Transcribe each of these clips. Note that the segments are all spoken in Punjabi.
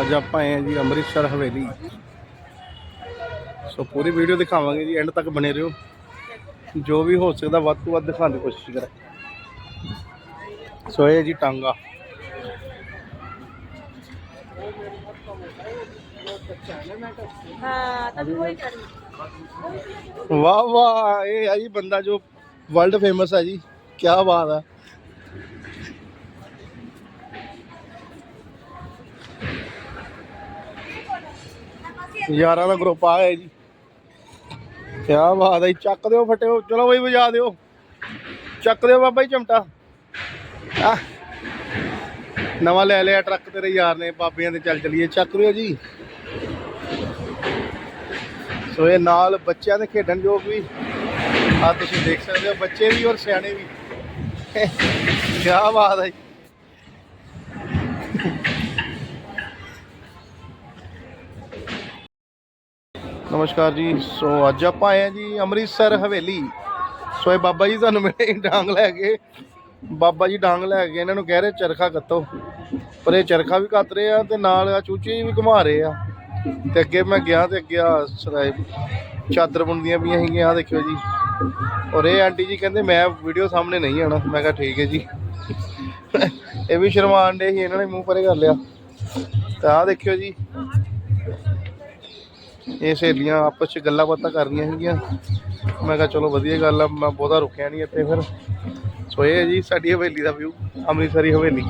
ਅੱਜ ਆਪਾਂ ਆਏ ਆ ਜੀ ਅੰਮ੍ਰਿਤਸਰ ਹਵੇਲੀ। ਸੋ ਪੂਰੀ ਵੀਡੀਓ ਦਿਖਾਵਾਂਗੇ ਜੀ ਐਂਡ ਤੱਕ ਬਣੇ ਰਹੋ। ਜੋ ਵੀ ਹੋ ਸਕਦਾ ਵੱਧ ਤੋਂ ਵੱਧ ਦਿਖਾਉਣ ਦੀ ਕੋਸ਼ਿਸ਼ ਕਰਾਂ। ਸੋ ਇਹ ਜੀ ਟਾਂਗਾ। ਵਾਹ ਵਾਹ ਇਹ ਆ ਜੀ ਬੰਦਾ ਜੋ ਵਰਲਡ ਫੇਮਸ ਆ ਜੀ। ਕੀ ਬਾਤ ਆ ਯਾਰਾਂ ਦਾ ਗਰੁੱਪ ਆ ਹੈ ਜੀ। ਕੀ ਬਾਤ ਹੈ ਚੱਕ ਦਿਓ ਫਟਿਓ ਚਲੋ ਬਈ ਵਜਾ ਦਿਓ। ਚੱਕ ਦਿਓ ਬਾਬਾ ਜੀ ਚਮਟਾ। ਆਹ, ਨਵਾਂ ਲੈ ਲਿਆ ਟਰੱਕ ਤੇਰੇ ਯਾਰ ਨੇ ਬਾਬਿਆਂ ਦੇ ਚੱਲ ਚਲੀਏ। ਚੱਕ ਦਿਓ ਜੀ। ਸੋ ਇਹ ਨਾਲ ਬੱਚਿਆਂ ਦੇ ਖੇਡਣ ਯੋਗ ਵੀ। ਆ ਤੁਸੀਂ ਦੇਖ ਸਕਦੇ ਹੋ ਬੱਚੇ ਵੀ ਔਰ ਸਿਆਣੇ ਵੀ। ਕੀ ਬਾਤ ਹੈ ਨਮਸਕਾਰ ਜੀ। ਸੋ ਅੱਜ ਆਪਾਂ ਆਏ ਹਾਂ ਜੀ ਅੰਮ੍ਰਿਤਸਰ ਹਵੇਲੀ। ਸੋ ਇਹ ਬਾਬਾ ਜੀ ਤੁਹਾਨੂੰ ਮਿਲੇ ਡਾਂਗ ਲੈ ਕੇ। ਬਾਬਾ ਜੀ ਡਾਂਗ ਲੈ ਕੇ ਇਹਨਾਂ ਨੂੰ ਕਹਿ ਰਹੇ ਚਰਖਾ ਕੱਤੋ। ਪਰ ਇਹ ਚਰਖਾ ਵੀ ਕੱਤ ਰਹੇ ਆ ਤੇ ਨਾਲ ਆ ਚੂਚੀ ਵੀ ਘੁਮਾ ਰਹੇ ਆ। ਤੇ ਅੱਗੇ ਮੈਂ ਗਿਆ ਤੇ ਅੱਗੇ ਆ ਸਰਾਏ ਚਾਦਰ ਬੁਣਦੀਆਂ ਪਈਆਂ ਹੈਗੀਆਂ ਆ ਦੇਖਿਓ ਜੀ। ਔਰ ਇਹ ਆਂਟੀ ਜੀ ਕਹਿੰਦੇ, ਮੈਂ ਵੀਡੀਓ ਸਾਹਮਣੇ ਨਹੀਂ ਆਣਾ ਮੈਂ ਕਿਹਾ, ਠੀਕ ਹੈ ਜੀ। ਇਹ ਵੀ ਸ਼ਰਮਾਨ ਡੇ ਸੀ, ਇਹਨਾਂ ਨੇ ਮੂੰਹ ਪਰੇ ਕਰ ਲਿਆ। ਤਾਂ ਆ ਦੇਖਿਓ ਜੀ। ਇਹ ਸਹੇਲੀਆਂ ਆਪਸ ਚ ਗੱਲਾਂ ਬਾਤਾਂ ਕਰਦੀਆਂ ਸੀਗੀਆਂ। ਮੈਂ ਕਿਹਾ ਚਲੋ ਵਧੀਆ ਗੱਲ ਆ, ਮੈਂ ਬਹੁਤਾ ਰੁਕਿਆ ਨਹੀਂ ਇੱਥੇ ਫਿਰ। ਸੋ ਇਹ ਹੈ ਜੀ ਸਾਡੀ ਹਵੇਲੀ ਦਾ ਵਿਊ ਅੰਮ੍ਰਿਤਸਰੀ ਹਵੇਲੀ।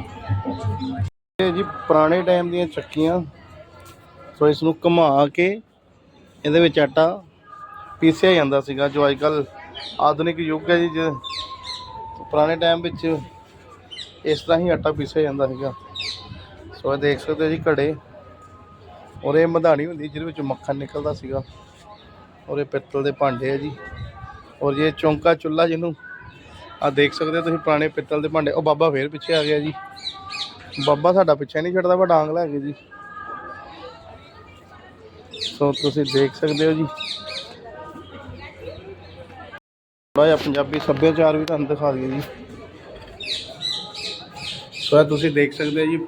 ਇਹ ਜੀ ਪੁਰਾਣੇ ਟਾਈਮ ਦੀਆਂ ਚੱਕੀਆਂ। ਸੋ ਇਸ ਨੂੰ ਘੁਮਾ ਕੇ ਇਹਦੇ ਵਿੱਚ ਆਟਾ ਪੀਸਿਆ ਜਾਂਦਾ ਸੀਗਾ, ਜੋ ਅੱਜ ਕੱਲ ਆਧੁਨਿਕ ਯੁੱਗ ਹੈ ਜੀ ਜ- ਪੁਰਾਣੇ ਟਾਈਮ ਵਿੱਚ ਇਸ ਤਰ੍ਹਾਂ ਹੀ ਆਟਾ ਪੀਸਿਆ ਜਾਂਦਾ ਸੀਗਾ। ਸੋ ਇਹ ਦੇਖ ਸਕਦੇ ਹੋ ਜੀ ਘੜੇ। ਔਰ ਇਹ ਮਧਾਣੀ ਹੁੰਦੀ ਜਿਹਦੇ ਵਿੱਚ ਮੱਖਣ ਨਿਕਲਦਾ ਸੀਗਾ। ਔਰ ਇਹ ਪਿੱਤਲ ਦੇ ਭਾਂਡੇ ਆ ਜੀ। ਔਰ ਇਹ ਚੌਂਕਾ ਚੁੱਲ੍ਹਾ ਜਿਹਨੂੰ ਆ ਦੇਖ ਸਕਦੇ ਹੋ ਤੁਸੀਂ ਪੁਰਾਣੇ ਪਿੱਤਲ ਦੇ ਭਾਂਡੇ, ਉਹ ਬਾਬਾ ਫੇਰ ਪਿੱਛੇ ਆ ਗਿਆ ਜੀ। ਬਾਬਾ ਸਾਡਾ ਪਿੱਛੇ ਨਹੀਂ ਛੱਡਦਾ ਵਾ ਡਾਂਗ ਲੈ ਕੇ ਜੀ। ਸੋ ਤੁਸੀਂ ਦੇਖ ਸਕਦੇ ਹੋ ਜੀ। ਥੋੜਾ ਜਿਹਾ ਪੰਜਾਬੀ ਸੱਭਿਆਚਾਰ ਵੀ ਤੁਹਾਨੂੰ ਦਿਖਾ ਦਈਏ ਜੀ। ਸੋ ਤੁਸੀਂ ਦੇਖ ਸਕਦੇ ਹੋ ਜੀ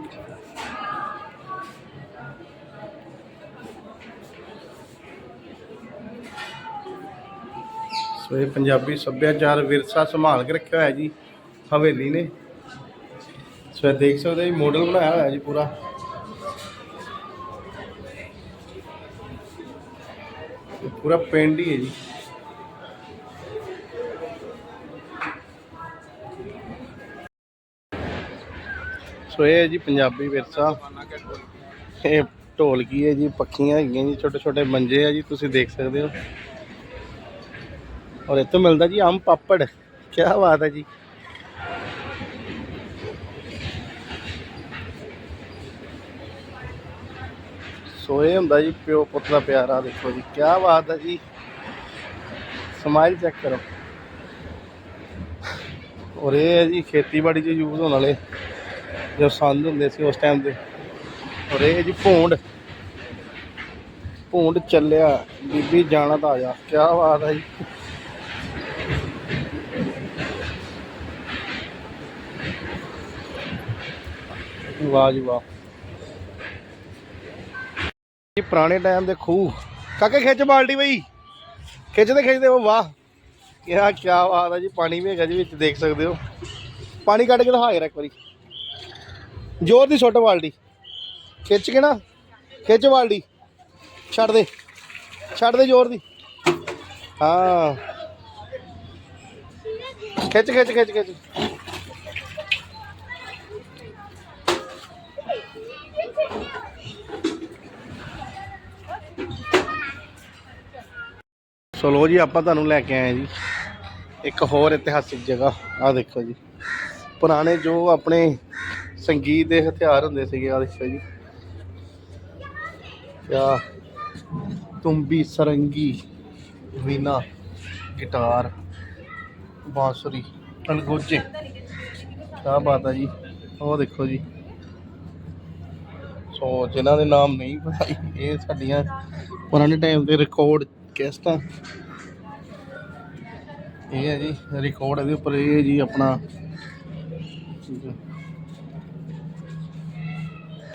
ਸੋ ਇਹ ਪੰਜਾਬੀ ਸੱਭਿਆਚਾਰ ਵਿਰਸਾ ਸੰਭਾਲ ਕੇ ਰੱਖਿਆ ਹੋਇਆ ਜੀ, ਹਵੇਲੀ ਨੇ। ਸੋ ਇਹ ਦੇਖ ਸਕਦੇ ਜੀ ਮਾਡਲ ਬਣਾਇਆ ਹੋਇਆ ਜੀ ਪੂਰਾ। ਪੂਰਾ ਪਿੰਡ ਹੀ ਹੈ ਜੀ। ਸੋ ਇਹ ਹੈ ਜੀ ਪੰਜਾਬੀ ਵਿਰਸਾ। ਇਹ ਢੋਲਕੀ ਹੈ ਜੀ, ਪੱਖੀਆਂ ਹੈਗੀਆਂ ਜੀ ਛੋਟੇ ਛੋਟੇ ਮੰਜੇ ਆ ਜੀ, ਤੁਸੀਂ ਦੇਖ ਸਕਦੇ ਹੋ। ਔਰ ਇੱਥੋਂ ਮਿਲਦਾ ਜੀ ਆਮ ਪਾਪੜ। ਕੀ ਬਾਤ ਹੈ ਜੀ। ਸੋਏ ਹੁੰਦਾ ਜੀ, ਪਿਓ ਪੁੱਤ ਦਾ ਪਿਆਰ ਆ ਦੇਖੋ ਜੀ ਕੀ ਬਾਤ ਹੈ ਜੀ। ਸਮਾਈਲ ਚੈੱਕ ਕਰੋ। ਔਰ ਇਹ ਹੈ ਜੀ, ਖੇਤੀਬਾੜੀ 'ਚ ਯੂਜ਼ ਹੋਣ ਵਾਲੇ ਜੋ ਸੰਦ ਹੁੰਦੇ ਸੀ ਉਸ ਟਾਈਮ ਦੇ। ਔਰ ਇਹ ਹੈ ਜੀ ਭੂੰਡ। ਭੂੰਡ ਚੱਲਿਆ, ਬੀਬੀ ਜਾਣਾ ਤਾਂ ਆ ਜਾ ਕੀ ਬਾਤ ਹੈ ਜੀ। ਵਾਹ ਜੀ ਵਾਹ। ਇਹ ਪੁਰਾਣੇ ਟਾਈਮ ਦੇ ਖੂਹ। ਕਾਕੇ, ਖਿੱਚ ਬਾਲਟੀ ਬਈ। ਖਿੱਚਦੇ ਖਿੱਚਦੇ ਉਹ, ਵਾਹ। ਕਿਆ ਕਿਆ ਬਾਤ ਹੈ ਜੀ, ਪਾਣੀ ਵੀ ਹੈਗਾ ਜੀ, ਵਿੱਚ ਦੇਖ ਸਕਦੇ ਹੋ। ਪਾਣੀ ਕੱਢ ਕੇ ਦਿਖਾ ਕੇ ਇੱਕ ਵਾਰੀ। ਜ਼ੋਰ ਦੀ ਸੁੱਟ ਬਾਲਟੀ। ਖਿੱਚ ਕੇ ਨਾ, ਖਿੱਚ ਬਾਲਟੀ। ਛੱਡ ਦੇ। ਛੱਡ ਦੇ ਜ਼ੋਰ ਦੀ। ਹਾਂ। ਖਿੱਚ ਖਿੱਚ ਖਿੱਚ ਖਿੱਚ। ਸੋ ਲੋ ਜੀ, ਆਪਾਂ ਤੁਹਾਨੂੰ ਲੈ ਕੇ ਆਏ ਜੀ। ਇੱਕ ਹੋਰ ਇਤਿਹਾਸਿਕ ਜਗ੍ਹਾ ਆ ਦੇਖੋ ਜੀ। ਪੁਰਾਣੇ ਜੋ ਆਪਣੇ ਸੰਗੀਤ ਦੇ ਹਥਿਆਰ ਹੁੰਦੇ ਸੀਗੇ ਆ ਦੇਖੋ ਜੀ। ਆ ਤੁੰਬੀ ਸਰੰਗੀ, ਵੀਨਾ, ਗਿਟਾਰ, ਬਾਂਸੁਰੀ, ਅਲਗੋਜੇ। ਕਿਆ ਬਾਤ ਹੈ ਜੀ ਉਹ ਦੇਖੋ ਜੀ। ਸੋ ਜਿਨ੍ਹਾਂ ਦੇ ਨਾਮ ਨਹੀਂ ਪਤਾ ਇਹ ਸਾਡੀਆਂ ਪੁਰਾਣੇ ਟਾਈਮ ਦੇ ਰਿਕਾਰਡ ਕੈਸਟਾਂ ਇਹ ਹੈ ਜੀ ਰਿਕਾਰਡ ਇਹਦੇ ਉੱਪਰ ਇਹ ਹੈ ਜੀ ਆਪਣਾ।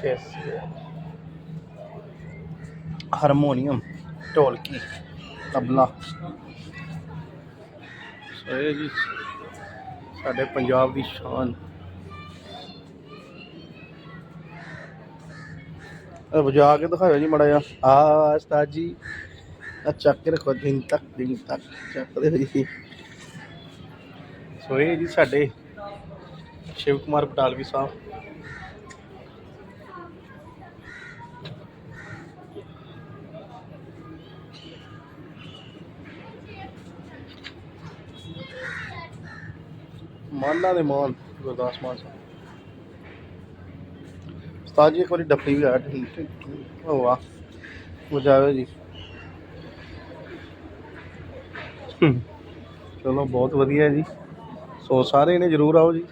ਕੈਸ ਹਾਰਮੋਨੀਅਮ ਢੋਲਕੀ ਤਬਲਾ। ਸੋ ਇਹ ਜੀ ਸਾਡੇ ਪੰਜਾਬ ਦੀ ਸ਼ਾਨ। ਵਜਾ ਕੇ ਦਿਖਾਇਓ ਜੀ ਮੜਾ ਜਾ ਆ ਉਸਤਾਦ ਜੀ ਆ ਚੱਕ ਕੇ ਰੱਖੋ ਦਿਨ ਤੱਕ ਦਿਨ ਤੱਕ ਚੱਕਦੇ ਹੋ ਜੀ ਸੋ ਇਹ ਜੀ ਸਾਡੇ ਸ਼ਿਵ ਕੁਮਾਰ ਬਟਾਲਵੀ ਸਾਹਿਬ। ਮਾਨਾ ਦੇ ਮਾਨ ਗੁਰਦਾਸ ਮਾਨ ਸਾਹਿਬ। ਉਸਤਾਦ ਜੀ ਇੱਕ ਵਾਰੀ ਡੱਫੀ ਵੀ ਆ ਹੋ। ਵਾਹ ਵਜਾਵੇ ਜੀ। ਚਲੋ ਬਹੁਤ ਵਧੀਆ ਜੀ। ਸੋ ਸਾਰੇ ਨੇ ਜਰੂਰ ਆਓ ਜੀ।